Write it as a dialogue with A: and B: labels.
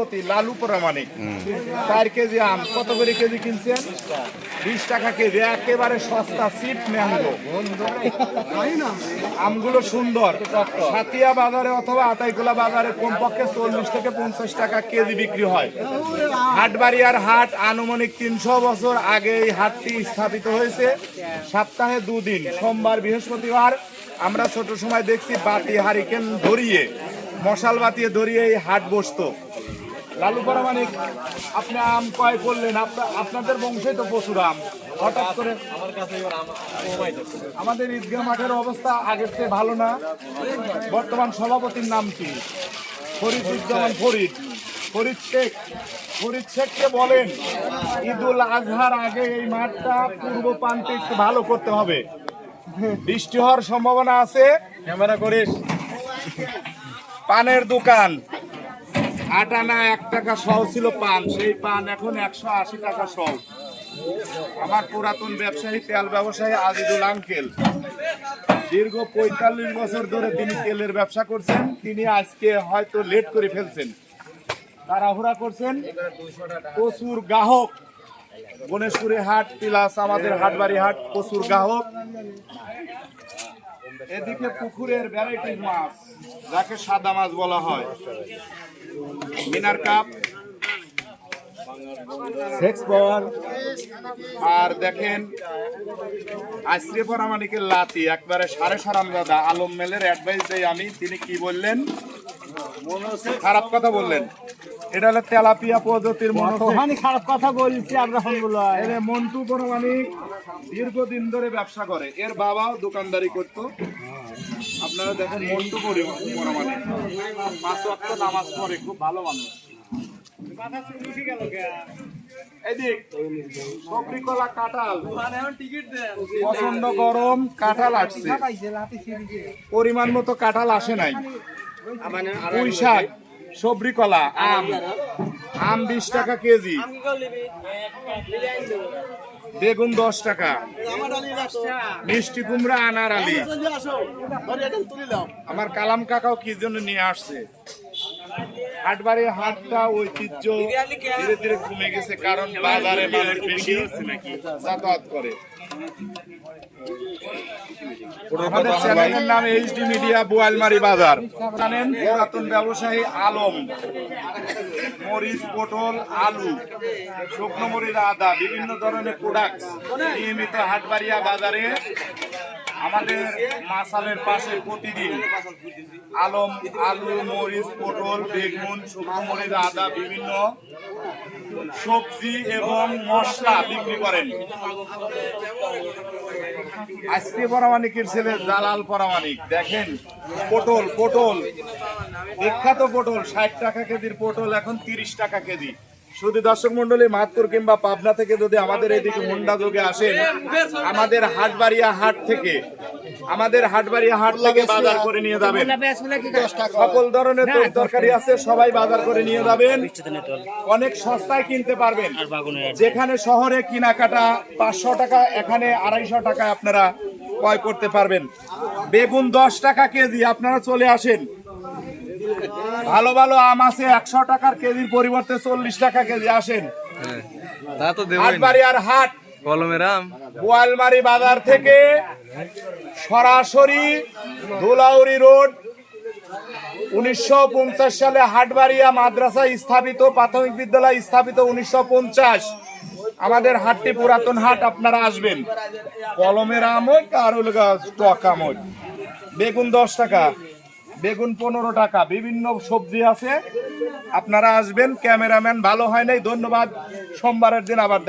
A: সভাপতি লালু প্রামাণিক চার কেজি আম, কত করে কেজি কিনছেন? বিশ টাকা কেজি, একেবারে সস্তা সিট ম্যাঙ্গো। আমগুলো সুন্দর। সাতিয়া বাজারে অথবা আতাইকুলা বাজারে কমপক্ষে চল্লিশ থেকে পঞ্চাশ টাকা কেজি বিক্রি হয়। হাটবাড়িয়ার হাট আনুমানিক তিনশো বছর আগে এই হাটটি স্থাপিত হয়েছে। সপ্তাহে দুদিন, সোমবার, বৃহস্পতিবার। আমরা ছোট সময় দেখছি বাতি, হারিকেন ধরিয়ে, মশাল বাতিয়ে ধরিয়ে এই হাট বসতো। লালু পরামানিক আপনি আম কয় করলেন? আপনাদের বংশে তো প্রচুর আম। হঠাৎ করে আমাদের ঈদগাহ মাঠের অবস্থা আগের চেয়ে ভালো না। বর্তমান সভাপতির নাম কি? ফরিদুজ্জামান ফরিদ। ফরিদ শেখ। ফরিদ শেখকে বলেন ঈদুল আজহার আগে এই মাঠটা পূর্ব প্রান্তে একটু ভালো করতে হবে। বৃষ্টি হওয়ার সম্ভাবনা আছে। ক্যামেরা করিস। পানের দোকান। আট আনা এক টাকা সহ ছিল পান। সেই পান এখন একশো আশি টাকা সহ আমার পুরাতন ব্যবসায়ী, তেল ব্যবসায়ী আজিদুল আঙ্কেল। দীর্ঘ পঁয়তাল্লিশ বছর ধরে তিনি তেলের ব্যবসা করছেন। তিনি আজকে হয়তো লেট করে ফেলছেন। তাড়াহুড়া করছেন। প্রচুর গ্রাহক। গণেশপুরি হাট, প্লাস আমাদের হাটবাড়ি হাট, প্রচুর গ্রাহক। এদিকে পুকুরের ভ্যারাইটির মাছ যাকে সাদা মাছ বলা হয়। মিনার কাপ সেক্স পাওয়ার আর দেখেন আশ্রী পরামানিকের লাতি একবারে সাড়ে সারাম দাদা আলম মেলের অ্যাডভাইস দেই আমি তিনি কি বললেন? খারাপ কথা বললেন। এটা হলো তেলাপিয়া পদ্ধতির
B: ওখানে খারাপ কথা বলছি আমরা হনগুলো
A: এর মন্টু পরমাণিক দীর্ঘদিন ধরে ব্যবসা করে। এর বাবাও দোকানদারি করত। আপনারা দেখেন মন্টু পরমাণিক পাঁচ ওয়াক্ত নামাজ পড়ে খুব ভালো মানুষ। এদিক সবরি কলা কাঁঠাল। প্রচণ্ড গরম কাঁঠাল আসছে। পরিমাণ মতো কাঁঠাল আসে নাই। পুঁই শাক। সবরি কলা, আম। আম বিশ টাকা কেজি। বেগুন দশ টাকা। মিষ্টি কুমড়া, আনার আলি। আমার কালাম কাকাও কি জন্য নিয়ে আসছে? হাটবাড়ি হাটটা ঐতিহ্য ধীরে ধীরে কমে গেছে, কারণ বাজারে মানুষ বেশি যাতায়াত করে। আমাদের চ্যানেলের নাম এইচডি মিডিয়া বোয়ালমারি বাজার। জানেন পুরাতন ব্যবসায়ী আলম, মরিচ, পটল, আলু, শুকনো মরিচ, আদা, বিভিন্ন ধরনের প্রোডাক্ট নিয়মিত হাটবাড়িয়া বাজারে আমাদের মাসালের পাশে প্রতিদিন আলম, আলু, মরিচ, পটল, বেগুন শুকনো মরিচ আদা, বিভিন্ন সবজি এবং মশলা বিক্রি করেন। আজকে পরামানিকের ছেলে দালাল পরামানিক। দেখেন, পটল পটল। বিখ্যাত পটল, ষাট টাকা কেজির পটল, এখন তিরিশ টাকা কেজি। শুধু দর্শক মন্ডলী মাতপুর কিংবা পাবনা থেকে যদি আমাদের এদিকে মুন্ডা যোগে আসেন আমাদের হাটবাড়িয়া হাট থেকে আমাদের হাটবাড়িয়া হাট থেকে বাজার করে নিয়ে যাবেন। সকল ধরনের তরি- তরকারি আছে সবাই বাজার করে নিয়ে যাবেন। অনেক সস্তায় কিনতে পারবেন। যেখানে শহরে কেনাকাটা পাঁচশো টাকা এখানে আড়াইশো টাকায় আপনারা ক্রয় করতে পারবেন। বেগুন দশ টাকা কেজি আপনারা চলে আসেন। ভালো ভালো আম আছে একশো টাকার কেজির পরিবর্তে চল্লিশ টাকা কেজি আসেন।
C: তা তো
A: হাটবাড়ি আর হাট।
C: কলমের আম।
A: বোয়ালমারি বাজার থেকে সরাসরি ধুলাউরি রোড উনিশশো পঞ্চাশ সালে হাটবাড়িয়া মাদ্রাসা স্থাপিত প্রাথমিক বিদ্যালয় স্থাপিত উনিশশো পঞ্চাশ। আমাদের হাটটি পুরাতন হাট আপনারা আসবেন। কলমের আমল আর হলো গা স্টক আমল বেগুন দশ টাকা। বেগুন পনেরো টাকা। বিভিন্ন সবজি আছে। আপনারা আসবেন, ক্যামেরাম্যান ভালো হয় নাই। ধন্যবাদ। সোমবারের দিন আবার